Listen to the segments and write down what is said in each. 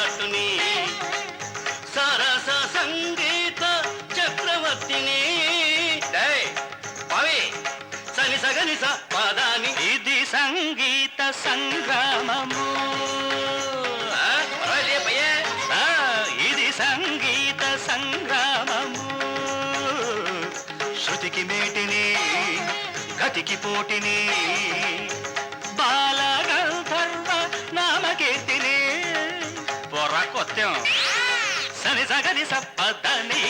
నటుని. సరస సంగీత చక్రవర్తిని. సని సగని పదాని. ఇది సంగీత సంగ్రామము. ఇది సంగీత సంగ్రామము. శృతికి మేటిని గతికి పోటిని. సత్యం. సని సగని సప్పదని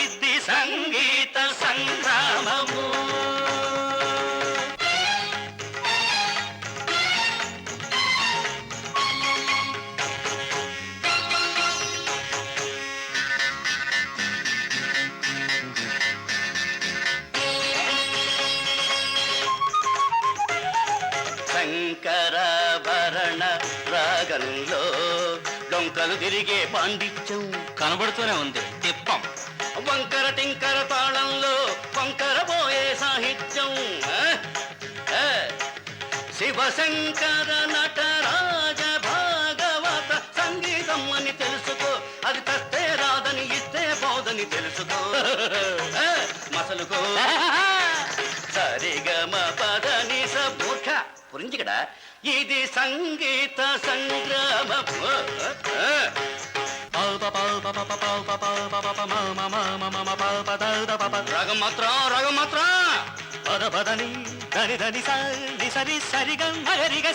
డొంకలు తిరిగే పాండిత్యం. కనబడుతూనే ఉంది. తిప్పం. వంకర టింకర తాళంలో వంకర పోయే సాహిత్యం. శివశంకర నటరాజ భాగవత సంగీతం అని తెలుసుకో. అది తస్తే రాదని ఇస్తే పోదని తెలుసుకో. మసలుకో. సరిగమ పదని సూర్ఖ పురించికడ ఇది సంగీత సంగ్రామం ఆ, ఆ. పద పదని దని దని సరి సరి సరిగ మగరిగ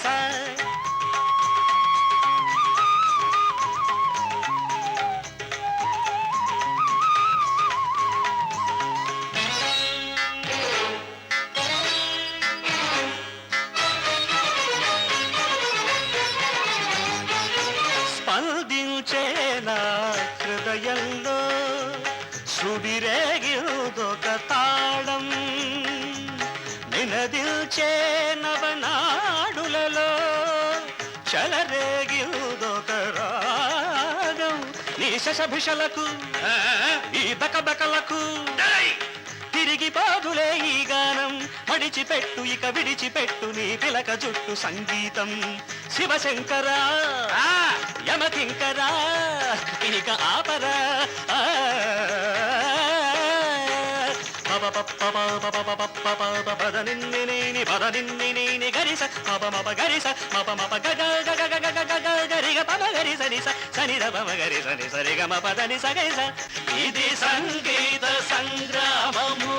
హృదయంలో సుడిరేగిదొక తాళం. నినదిల్చే నవనాడులలో చలరేగిదొక రాగం. నీ శశభిషలకు ఈ బకబకలకు మడిచిపెట్టు ఇక విడిచిపెట్టు నీ పిలక జుట్టు సంగీతం. శివశంకరా ఆ, యమకింకరా ఇక ఆపరా. పద గరిస మప మప గరిస మప మప గగ గరిగ సని ఇది సంగీత సంగ్రామము.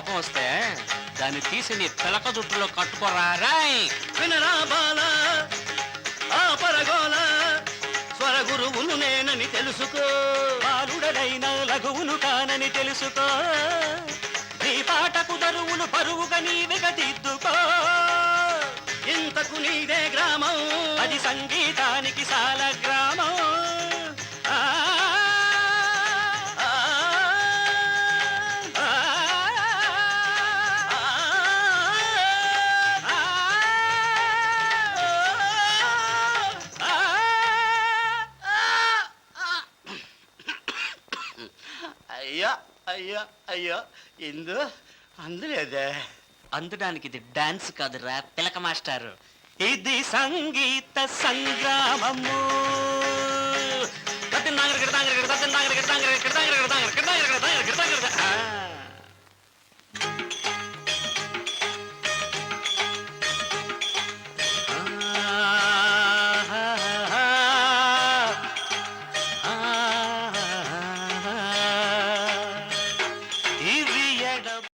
కోపం వస్తే దాన్ని తీసి నీ పిలక జుట్టులో కట్టుకోరా రాయ్. వినరా బాల ఆ పరగోల స్వర గురువును నేనని తెలుసుకో. బాలుడైన లఘువును కానని తెలుసుకో. నీ పాటకు దరువులు పరువుగా నీవిగా దిద్దుకో ఇంతకు నీదే గ్రామం అది సంగీతానికి సాల అయ్యా అయ్యా అయ్యా. ఇందు అందులేదే. అందడానికి ఇది డాన్స్ కాదురా పిలక మాస్టారు. ఇది సంగీత సంగ్రామము. తద్దిన్ నాగరికడ తాంగరికడ తద్దిన్ నాగరికడ తాంగరికడ తాంగరికడ